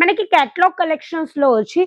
మనకి కేటలాగ్ కలెక్షన్స్లో వచ్చి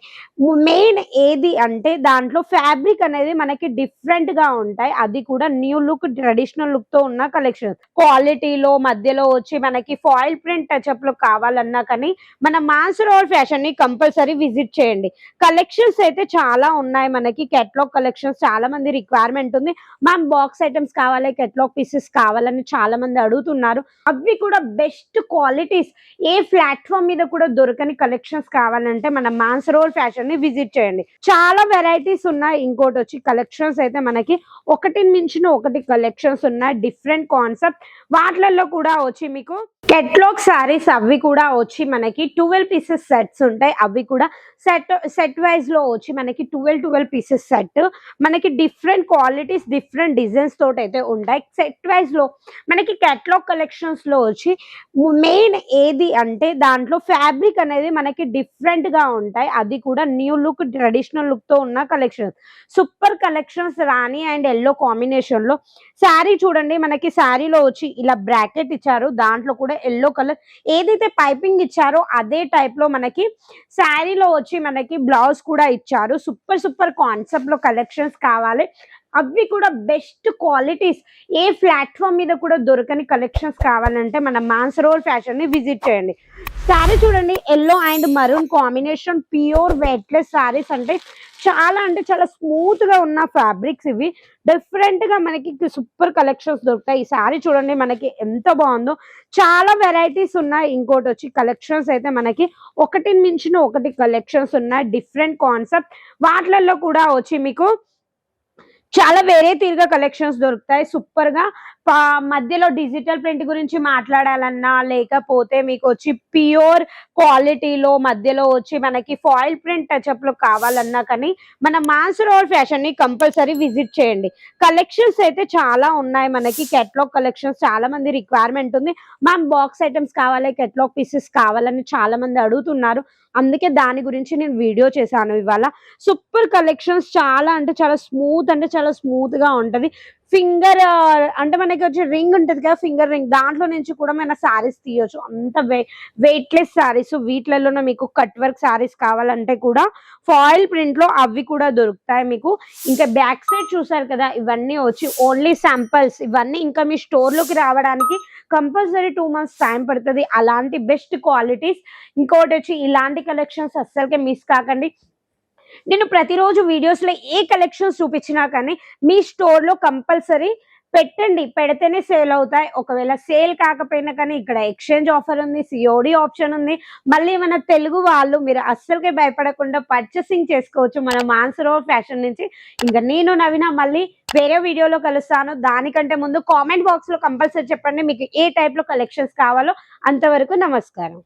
మెయిన్ ఏది అంటే దాంట్లో ఫ్యాబ్రిక్ అనేది మనకి డిఫరెంట్గా ఉంటాయి. అది కూడా న్యూ లుక్ ట్రెడిషనల్ లుక్తో ఉన్న కలెక్షన్ క్వాలిటీలో మధ్యలో వచ్చి మనకి ఫాయిల్ ప్రింట్ టచ్అప్లో కావాలన్నా కానీ మన మాన్సరోల్ ఫ్యాషన్ని కంపల్సరీ విజిట్ చేయండి. కలెక్షన్స్ అయితే చాలా ఉన్నాయి మనకి. కెట్లాగ్ కలెక్షన్స్ చాలా మంది రిక్వైర్మెంట్ ఉంది. మ్యామ్ బాక్స్ ఐటమ్స్ కావాలి కెట్లాగ్ పీసెస్ కావాలని చాలా మంది అడుగుతున్నారు. అవి కూడా బెస్ట్ క్వాలిటీస్ ఏ ప్లాట్ఫామ్ మీద కూడా దొరకని కలెక్షన్స్ కావాలంటే మన మాన్సరోల్ ఫ్యాషన్ని విజిట్ చేయండి. చాలా వెరైటీస్ ఉన్నాయి. ఇంకోటి వచ్చి కలెక్షన్స్ అయితే మనకి ఒకటి మించిన ఒకటి కలెక్షన్స్ ఉన్నాయి డిఫరెంట్ కాన్సెప్ట్ వాటిలలో కూడా వచ్చి మీకు కెట్లాగ్ సారీస్ అవి కూడా వచ్చి మనకి ట్వెల్వ్ పీసెస్ సెట్స్ ఉంటాయి. అవి కూడా సెట్ సెట్ వైజ్లో వచ్చి మనకి ట్వెల్వ్ ట్వెల్వ్ పీసెస్ సెట్ మనకి డిఫరెంట్ క్వాలిటీస్ డిఫరెంట్ డిజైన్స్ తోటి అయితే ఉంటాయి సెట్ వైజ్లో మనకి కెట్లాగ్ కలెక్షన్స్లో వచ్చి మెయిన్ ఏది అంటే దాంట్లో ఫ్యాబ్రిక్ అనేది మనకి డిఫరెంట్గా ఉంటాయి. అది కూడా న్యూ లుక్ ట్రెడిషనల్ లుక్తో ఉన్న collections super collections Rani and yellow కాంబినేషన్లో. శారీ చూడండి మనకి శారీలో వచ్చి ఇలా బ్రాకెట్ ఇచ్చారు. దాంట్లో కూడా ఎల్లో కలర్ ఏదైతే పైపింగ్ ఇచ్చారో అదే టైప్లో మనకి శారీలో వచ్చి మనకి బ్లౌజ్ కూడా ఇచ్చారు. సూపర్ సూపర్ కాన్సెప్ట్లో కలెక్షన్స్ కావాలి. అవి కూడా బెస్ట్ క్వాలిటీస్ ఏ ప్లాట్ఫామ్ మీద కూడా దొరకని కలెక్షన్స్ కావాలంటే మన మాన్సరోల్ ఫ్యాషన్ని విజిట్ చేయండి. శారీ చూడండి yellow and maroon combination pure weightless saris అంటే చాలా అంటే చాలా స్మూత్గా ఉన్న ఫ్యాబ్రిక్స్ ఇవి. డిఫరెంట్గా మనకి సూపర్ కలెక్షన్స్ దొరుకుతాయి. ఈ శారీ చూడండి మనకి ఎంత బాగుందో. చాలా వెరైటీస్ ఉన్నాయి. ఇంకోటి వచ్చి కలెక్షన్స్ అయితే మనకి ఒకటి మించిన ఒకటి కలెక్షన్స్ ఉన్నాయి. డిఫరెంట్ కాన్సెప్ట్ వాటిలలో కూడా వచ్చి మీకు చాలా వేరే తీరుగా కలెక్షన్స్ దొరుకుతాయి. సూపర్గా మధ్యలో డిజిటల్ ప్రింట్ గురించి మాట్లాడాలన్నా లేకపోతే మీకు వచ్చి ప్యూర్ క్వాలిటీలో మధ్యలో వచ్చి మనకి ఫాయిల్ ప్రింట్ టచ్అప్లో కావాలన్నా కానీ మన మాన్సరోల్ ఫ్యాషన్ని కంపల్సరీ విజిట్ చేయండి. కలెక్షన్స్ అయితే చాలా ఉన్నాయి మనకి. కెట్లాగ్ కలెక్షన్స్ చాలా మంది రిక్వైర్మెంట్ ఉంది. మ్యామ్ బాక్స్ ఐటమ్స్ కావాలి కెట్లాగ్ పీసెస్ కావాలని చాలా మంది అడుగుతున్నారు. అందుకే దాని గురించి నేను వీడియో చేశాను ఇవాళ. సూపర్ కలెక్షన్స్ చాలా అంటే చాలా స్మూత్ అంటే చాలా స్మూత్గా ఉంటది. ఫింగర్ అంటే మనకి వచ్చి రింగ్ ఉంటుంది కదా ఫింగర్ రింగ్ దాంట్లో నుంచి కూడా మన శారీస్ తీయొచ్చు. అంత వెయిట్లెస్ సారీస్ వీటిలలోనే మీకు కట్ వర్క్ సారీస్ కావాలంటే కూడా ఫాయిల్ ప్రింట్లో అవి కూడా దొరుకుతాయి మీకు. ఇంకా బ్యాక్ సైడ్ చూసారు కదా ఇవన్నీ వచ్చి ఓన్లీ శాంపిల్స్ ఇవన్నీ ఇంకా మీ స్టోర్లోకి రావడానికి కంపల్సరీ టూ మంత్స్ టైం పడుతుంది. అలాంటి బెస్ట్ క్వాలిటీస్ ఇంకోటి వచ్చి ఇలాంటి కలెక్షన్స్ అస్సలకే మిస్ కాకండి. నేను ప్రతిరోజు వీడియోస్లో ఏ కలెక్షన్స్ చూపించినా కానీ మీ స్టోర్లో కంపల్సరీ పెట్టండి. పెడితేనే సేల్ అవుతాయి. ఒకవేళ సేల్ కాకపోయినా కానీ ఇక్కడ ఎక్స్చేంజ్ ఆఫర్ ఉంది సిఓడి ఆప్షన్ ఉంది. మళ్ళీ మన తెలుగు వాళ్ళు మీరు అస్సలకే భయపడకుండా పర్చేసింగ్ చేసుకోవచ్చు. మన మాన్సరో ఫ్యాషన్ నుంచి. ఇంకా నేను నవీన మళ్ళీ వేరే వీడియోలో కలుస్తాను. దానికంటే ముందు కామెంట్ బాక్స్లో కంపల్సరీ చెప్పండి. మీకు ఏ టైప్లో కలెక్షన్స్ కావాలో. అంతవరకు నమస్కారం.